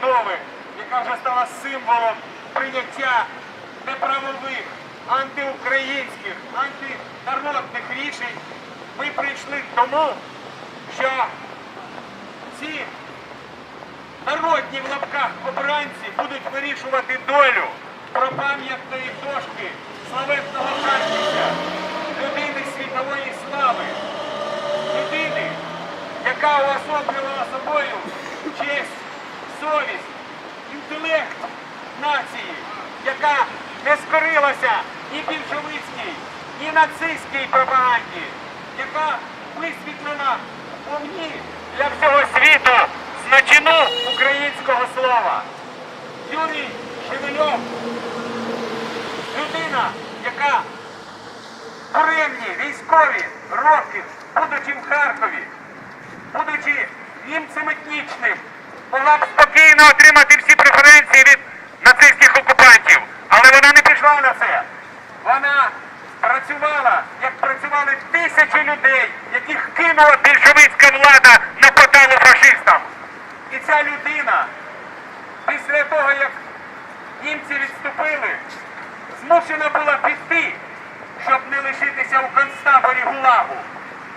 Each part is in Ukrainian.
забудови, яка вже стала символом прийняття неправових, антиукраїнських, антинародних рішень, ми прийшли тому, що ці народні в лапках обранці будуть вирішувати долю пам'ятної дошки славетного Харківця, людини світової слави, людини, яка уособлювала собою честь, совість, інтелект нації, яка не скорилася ні більшовицькій, ні нацистській пропаганді, яка висвітлена у повні для всього світу значину українського слова. Юрій Шевельов, людина, яка буремні військові роки, будучи в Харкові, будучи німцем етнічним, могла б спокійно отримати всі преференції від нацистських окупантів. Але вона не пішла на це. Вона працювала, як працювали тисячі людей, яких кинула більшовицька влада на поталу фашистам. І ця людина, після того, як німці відступили, змушена була піти, щоб не лишитися у концтаборі Гулагу.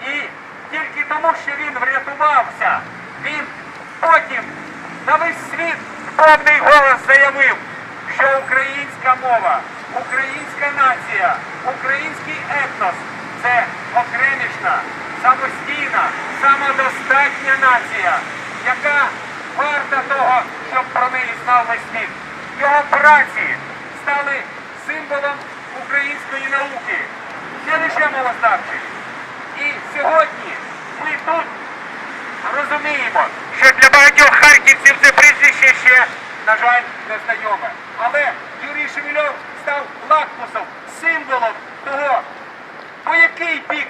І тільки тому, що він врятувався, він потім на весь світ в повний голос заявив, що українська мова, українська нація, український етнос це окремішна, самостійна, самодостатня нація, яка варта того, щоб про неї знав весь світ. Його праці стали символом української науки, не лише мовознавчої. І сьогодні ми тут розуміємо, що для багатьох харківців це прізвище ще, на жаль, не знайоме. Але Юрій Шевельов став лакмусом, символом того, по який бік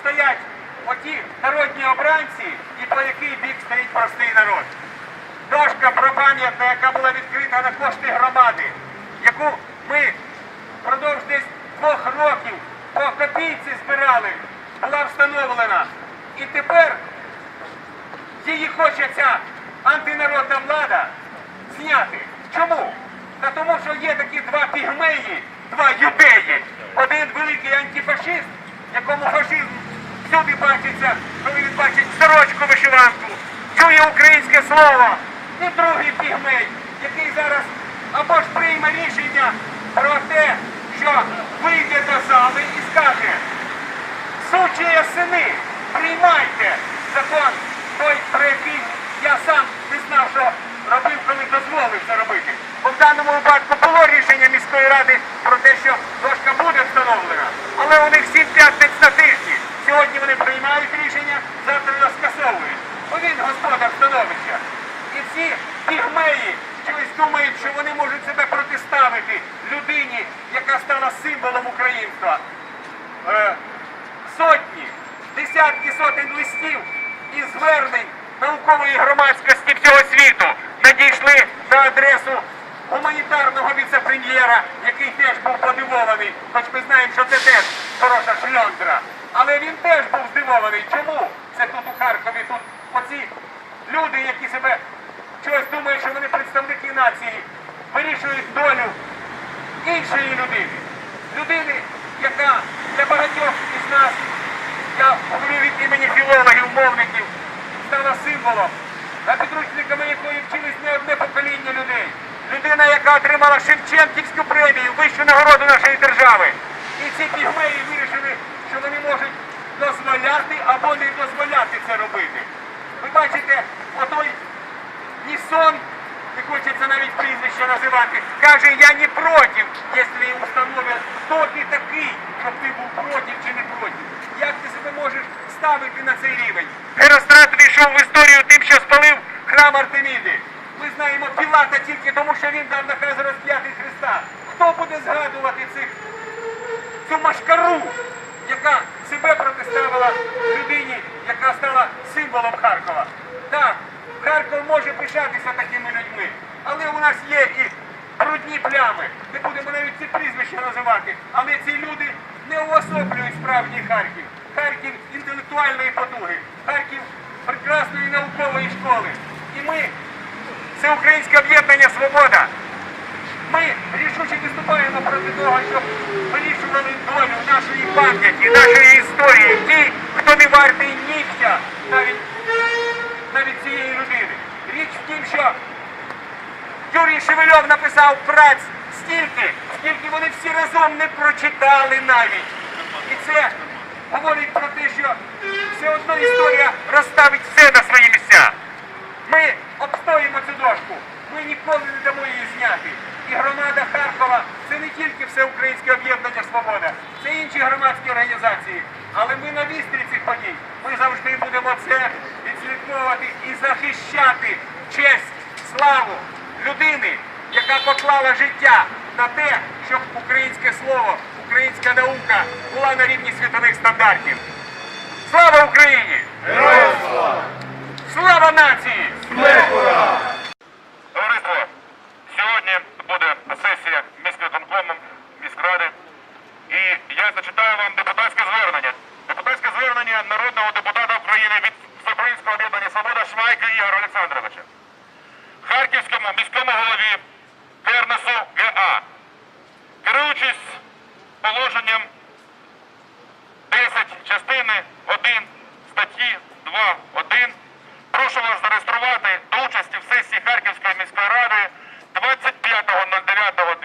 стоять оті народні обранці і по який бік стоїть простий народ. Дошка пропам'ятна, яка була відкрита на кошти громади, яку ми впродовж десь двох років по копійці збирали, була встановлена. І тепер її хоче ця антинародна влада зняти. Чому? Та тому, що є такі два пігмеї, два юдеї. Один великий антифашист, якому фашизм всюди бачиться, коли він бачить сорочку вишиванку, чує українське слово. І другий пігмей, який зараз або ж прийме рішення про те, що вийде до зали і скаже, Сучі сини, приймайте закон той, про який я сам не знав, що робив, коли дозволив це робити. Бо в даному випадку було рішення міської ради про те, що дошка буде встановлена. Але у них сім п'ятниць на тижні. Сьогодні вони приймають рішення, завтра його скасовують. Бо він господар становища. І ці пігмеї чогось думають, що вони можуть себе протиставити людині, яка стала символом українства. Е, сотні, десятки сотень листів і звернень наукової громадськості всього світу надійшли на адресу гуманітарного віце-прем'єра, який теж був подивований, хоч ми знаємо, що це теж хороша шльондра. Але він теж був здивований. Чому це тут у Харкові, тут оці люди, які себе чогось думають, що вони представники нації, вирішують долю іншої людини. Людини, яка для багатьох із нас, я говорю від імені філологів, мовників, стала символом, за підручниками якої вчились не одне покоління людей. Людина, яка отримала Шевченківську премію, вищу нагороду нашої держави. І ці пігмеї вирішили, що вони можуть дозволяти або не дозволяти це робити. Ви бачите, отой Нісон, не хочеться навіть прізвище називати, каже, я не проти, якщо установлять, хто ти такий, щоб ти був проти чи не проти. Як ти себе можеш ставити на цей рівень? Герострат війшов в історію тим, що спалив храм Артеміди. Ми знаємо Пілата тільки тому, що він дав наказ розп'яти Христа. Хто буде згадувати цих цю машкару, яка себе протиставила людині, яка стала символом Харкова. Так, Харков може пишатися такими людьми, але у нас є і брудні плями. Не будемо навіть ці прізвища називати, але ці люди не уособлюють справжній Харків. Харків інтелектуальної потуги, Харків прекрасної наукової школи. І ми Всеукраїнське об'єднання Свобода. Ми рішуче виступаємо проти того, щоб вирішували долю нашої пам'яті, нашої історії. Ті, хто не вартий нігтя, навіть, навіть цієї людини. Річ в тім, що Юрій Шевельов написав праць стільки, скільки вони всі разом не прочитали навіть. І це говорить про те, що все одно історія розставить все на свої місця. Ми обстоїмо цю дошку. Ми ніколи не дамо її зняти. І громада Харкова це не тільки всеукраїнське об'єднання Свобода, це інші громадські організації. Але ми на вістрі цих подій. Ми завжди будемо це відслідковувати і захищати честь, славу людини, яка поклала життя на те, щоб українське слово, українська наука була на рівні світових стандартів. Слава Україні! Слава нації! Товариство, сьогодні буде сесія міськвиконкому, міськради. І я зачитаю вам депутатське звернення. Депутатське звернення народного депутата України від Всеукраїнського об'єднання Свобода Швайка Ігоря Олександровича. Харківському міському голові Кернесу ГА. Керуючись положенням 10 частини 1 статті 2.1 прошу вас зареєструвати до участі в сесії Харківської міської ради 25.09.2014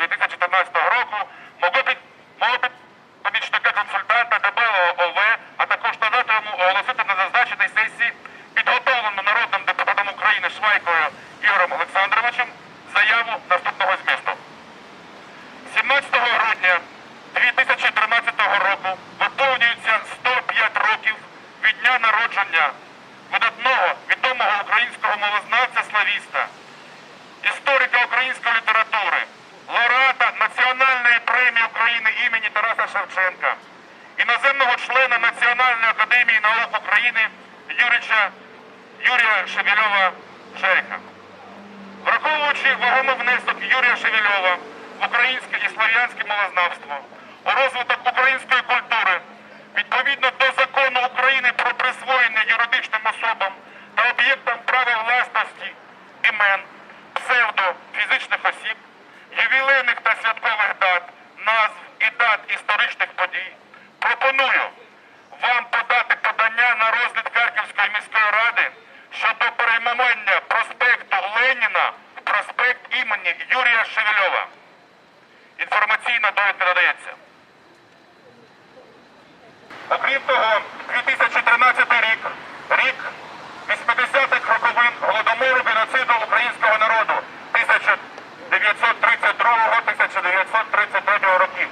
дня народження видатного відомого українського мовознавця славіста, історика української літератури, лауреата Національної премії України імені Тараса Шевченка, іноземного члена Національної академії наук України Юрича Юрія Шевельова Шеріха. Враховуючи вагомий внесок Юрія Шевельова в українське і слов'янське мовознавство, у розвиток української культури, відповідно до закону України про присвоєння юридичним особам та об'єктам права власності імен, псевдо фізичних осіб, ювілейних та святкових дат, назв і дат історичних подій, пропоную вам подати подання на розгляд Харківської міської ради щодо перейменування проспекту Леніна в проспект імені Юрія Шевельова. Інформаційна довідка надається. Окрім того, 2013 рік, рік 80-х роковин голодомору геноциду українського народу 1932-1933 років.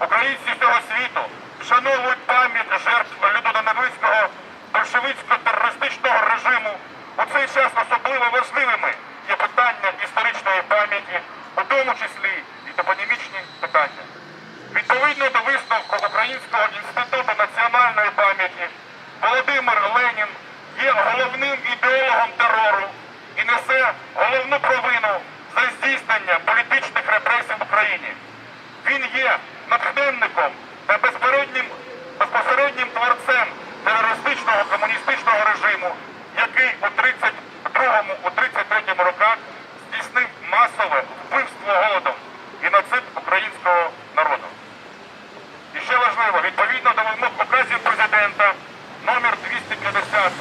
Українці всього світу вшановують пам'ять жертв людоненависького большевицько-терористичного режиму. У цей час особливо важливими є питання історичної пам'яті, у тому числі і топонімічні питання. Відповідно до висновку Українського інституту національної пам'яті, Володимир Ленін є головним ідеологом терору і несе головну провину за здійснення політичних репресій в Україні. Він є натхненником та безпосереднім, безпосереднім творцем терористичного комуністичного режиму, який у 32-му, у 33-му роках здійснив масове вбивство голодом, геноцид українського народу. І ще важливо, відповідно до вимог указів президента номер 250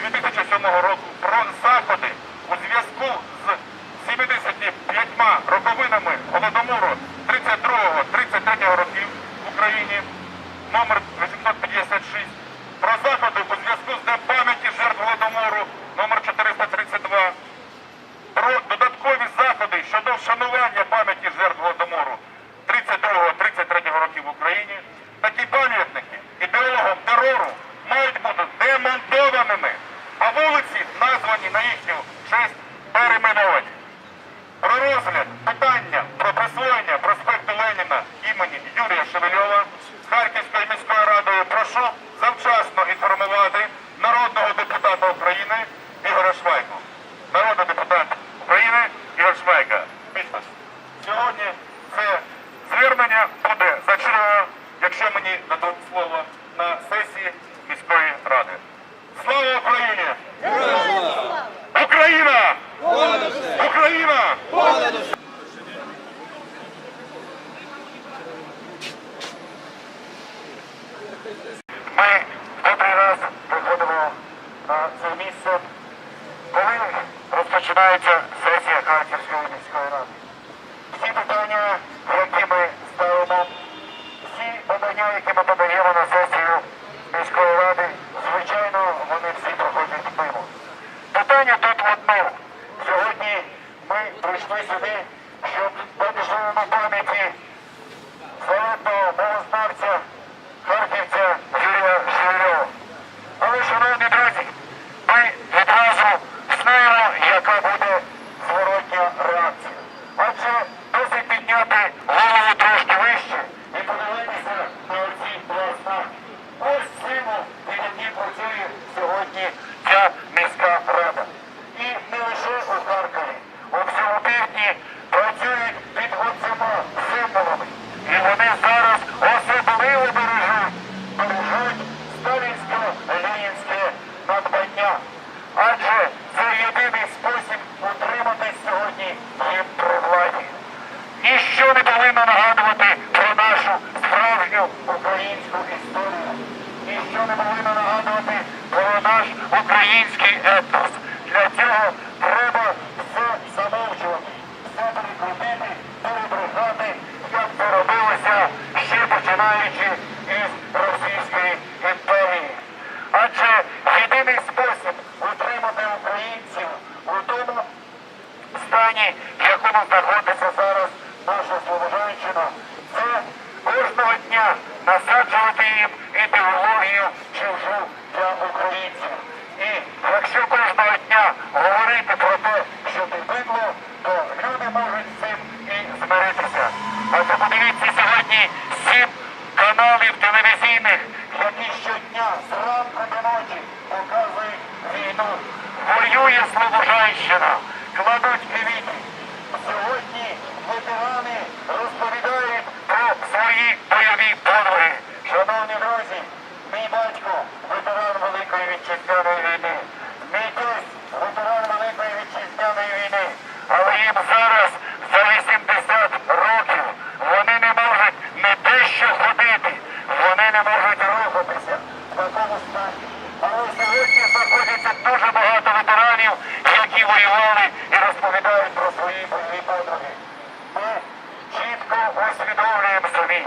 2007 року про заходи у зв'язку з 75 роковинами голодомору 32-33 років в Україні номер 856 про заходи у зв'язку з Днем пам'яті жертв голодомору номер 432 про додаткові заходи щодо вшанування пам'яті жертв голодомору 32-33 років в Україні, такі терору мають бути демонтованими, а вулиці, названі на їхню честь, перейменовані. Про розгляд питання про присвоєння проспекту Леніна імені Юрія Шевельова старте Ukrainський ЕП. дивіться сьогодні сім каналів телевізійних, які щодня зранку до ночі показують війну. Воює Слобожанщина, кладуть квіти. Сьогодні ветерани розповідають про свої бойові подвиги. Шановні друзі, мій батько, ветеран Великої Вітчизняної війни, мій тесть, ветеран Великої Вітчизняної війни, але їм зараз. воювали і розповідають про свої бойові подвиги. Ми чітко усвідомлюємо собі.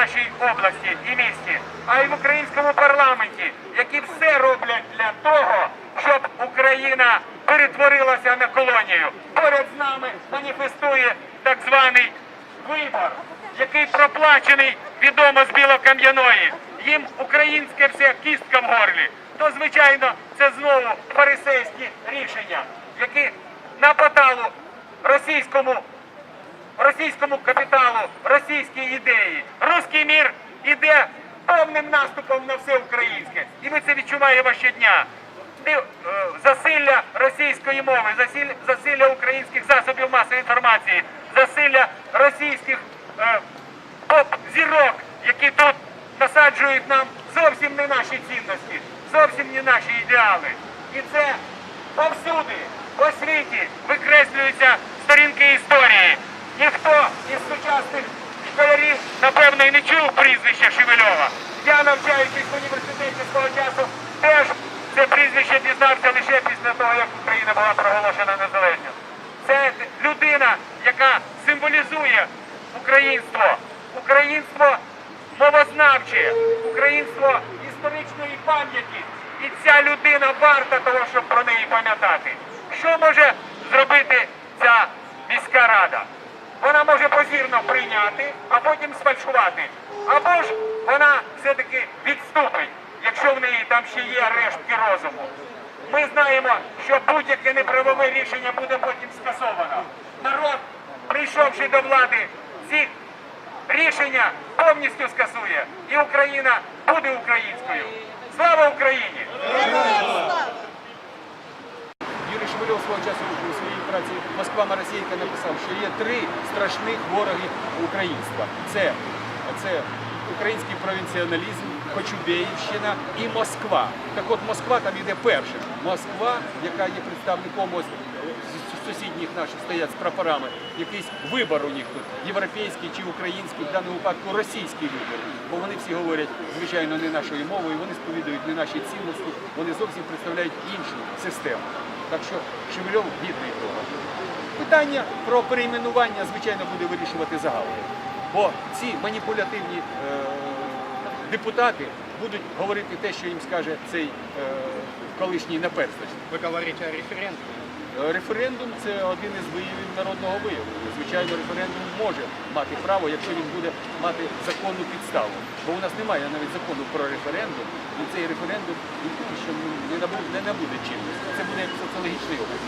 Нашій області і місті, а й в українському парламенті, які все роблять для того, щоб Україна перетворилася на колонію. Поряд з нами маніфестує так званий вибор, який проплачений відомо з білокам'яної. Їм українське все кістка в горлі. То, звичайно, це знову фарисейські рішення, які на поталу російському російському капіталу, російській ідеї. Руський мір іде повним наступом на все українське. І ми це відчуваємо щодня. Е, Засилля російської мови, засилля, українських засобів масової інформації, засилля російських е, поп-зірок, які тут насаджують нам зовсім не наші цінності, зовсім не наші ідеали. І це повсюди, по світі викреслюються сторінки історії. Ніхто із сучасних школярів, напевно, і не чув прізвища Шевельова. Я, навчаючись в університеті свого часу, теж це прізвище дізнався лише після того, як Україна була проголошена незалежною. Це людина, яка символізує українство, українство мовознавче, українство історичної пам'яті. І ця людина варта того, щоб про неї пам'ятати. Що може зробити ця міська рада? Вона може позірно прийняти, а потім сфальшувати. Або ж вона все-таки відступить, якщо в неї там ще є рештки розуму. Ми знаємо, що будь-яке неправове рішення буде потім скасовано. Народ, прийшовши до влади, ці рішення повністю скасує, і Україна буде українською. Слава Україні! Юрій свого часу у своїй праці Москва Маросійка написав, що є три страшних вороги українства. Це, це український провінціоналізм, Кочубеївщина і Москва. Так от Москва там йде першим. Москва, яка є представником сусідніх наших стоять з прапорами, якийсь вибор у них тут, європейський чи український, в даному випадку російський вибір. Бо вони всі говорять, звичайно, не нашою мовою, вони сповідують не наші цінності, вони зовсім представляють іншу систему. Так що Шевельов гідний того. Питання про перейменування, звичайно, буде вирішувати загалом. Бо ці маніпулятивні е, депутати будуть говорити те, що їм скаже цей е, колишній наперсточник. Ви говорите о референдуме. Референдум це один із виявів народного виявлення. Звичайно, референдум може мати право, якщо він буде мати законну підставу. Бо у нас немає навіть закону про референдум, і цей референдум поки що не набуде, не набуде чинності. Це буде як соціологічний опит.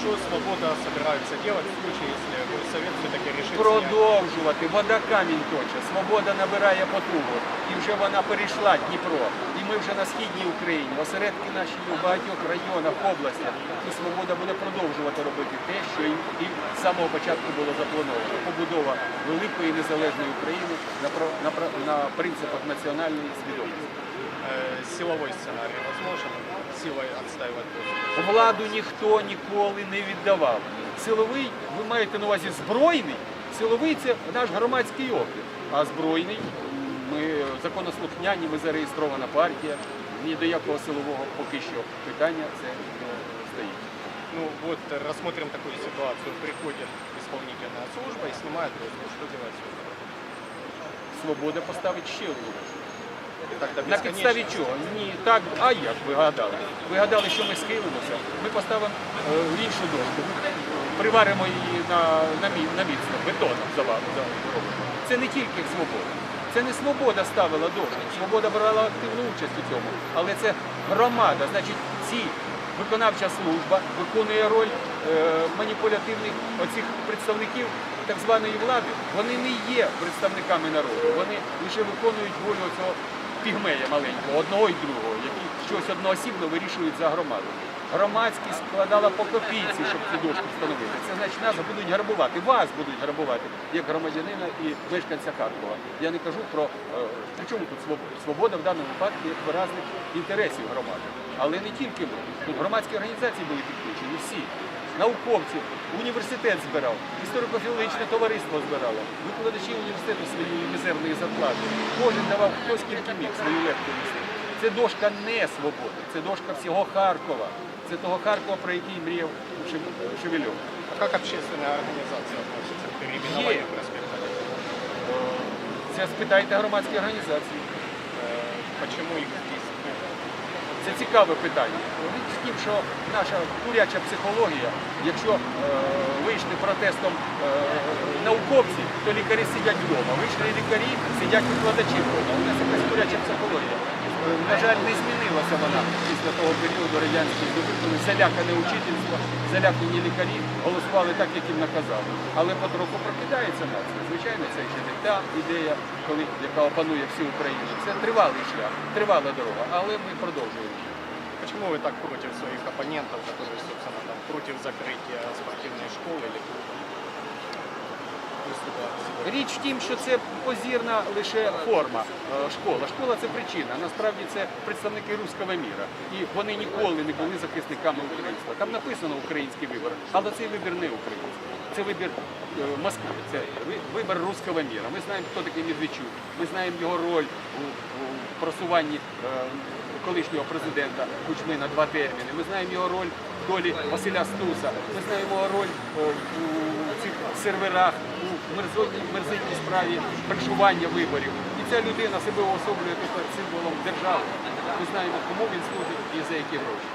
Что Свобода собирается делать в случае, если Совет все-таки решит снять? Продовжувати, вода камінь точе, свобода набирає потугу. І вже вона перейшла Дніпро. І ми вже на східній Україні, осередки наші у багатьох районах, областях. І свобода буде продовжувати робити те, що і, з самого початку було заплановано. Побудова великої незалежної України на, на, на принципах національної свідомості. Э, Силовой сценарий возможен? Силой отстаивать? Владу ніхто ніколи не віддавав. Силовий, ви маєте на увазі збройний. Силовий це наш громадський окрик. А збройний, ми законослухняні, ми зареєстрована партія. Ні до якого силового поки що питання це не стоїть. Ну вот рассмотрим такую ситуацию. Приходит исполнительная служба и снимает доску. Что делать? Свобода поставить ще одну. На підставі чого? Ні, так, а як ви гадали? Ви гадали, що ми схилимося? Ми поставимо е, іншу дошку, приваримо її на, на, мі- на міцно, бетоном завалимо. Це не тільки свобода. Це не свобода ставила дошку. Свобода брала активну участь у цьому. Але це громада. Значить, ці виконавча служба виконує роль е, маніпулятивних оцих представників так званої влади. Вони не є представниками народу. Вони лише виконують волю цього пігмея маленького, одного і другого, які щось одноосібно вирішують за громаду. Громадськість складала по копійці, щоб цю дошку встановити. Це значить, нас будуть грабувати, вас будуть грабувати, як громадянина і мешканця Харкова. Я не кажу про е, чому тут свобода? Свобода в даному випадку як виразник інтересів громади. Але не тільки ми. Тут громадські організації були підключені, всі. Науковці, університет збирав, історико-філологічне товариство збирало, викладачі університету своєї мізерної зарплати. Кожен давав хто скільки міг свою лепту нести. Це дошка не свободи, це дошка всього Харкова. Це того Харкова, про який мріяв Шевельов. А как общественная организация относится к переименованию Е. проспекта? Е, Це спитайте громадські організації. Э, Почему их здесь? Це цікаве питання. В тім, що наша куряча психологія, якщо е, вийшли протестом е, науковці, то лікарі сидять вдома. Вийшли лікарі, сидять викладачі вдома. У нас якась куряча психологія. Е, На жаль, не змінилася вона після того періоду радянської доби, коли залякане учительство, залякані лікарі голосували так, як їм наказали. Але потроху прокидається нація. Звичайно, це ще не та ідея, коли, яка опанує всю Україну. Це тривалий шлях, тривала дорога, але ми продовжуємо. Почему вы так против своих оппонентов, которые, собственно, там, против закрытия спортивной школы или клуба? Річ в тім, що це позірна лише форма е, школа. Школа це причина. Насправді це представники руського міра. І вони ніколи не були захисниками українства. Там написано український вибір, але цей вибір не український. Це вибір е, Москви, це ви- вибір руського міра. Ми знаємо, хто такий Медведчук, ми знаємо його роль у, просуванні е, колишнього президента Кучми на два терміни. Ми знаємо його роль в долі Василя Стуса. Ми знаємо його роль у серверах, у мерзитній справі фальшування виборів. І ця людина себе уособлює тепер символом держави. Ми знаємо, кому він служить і за які гроші.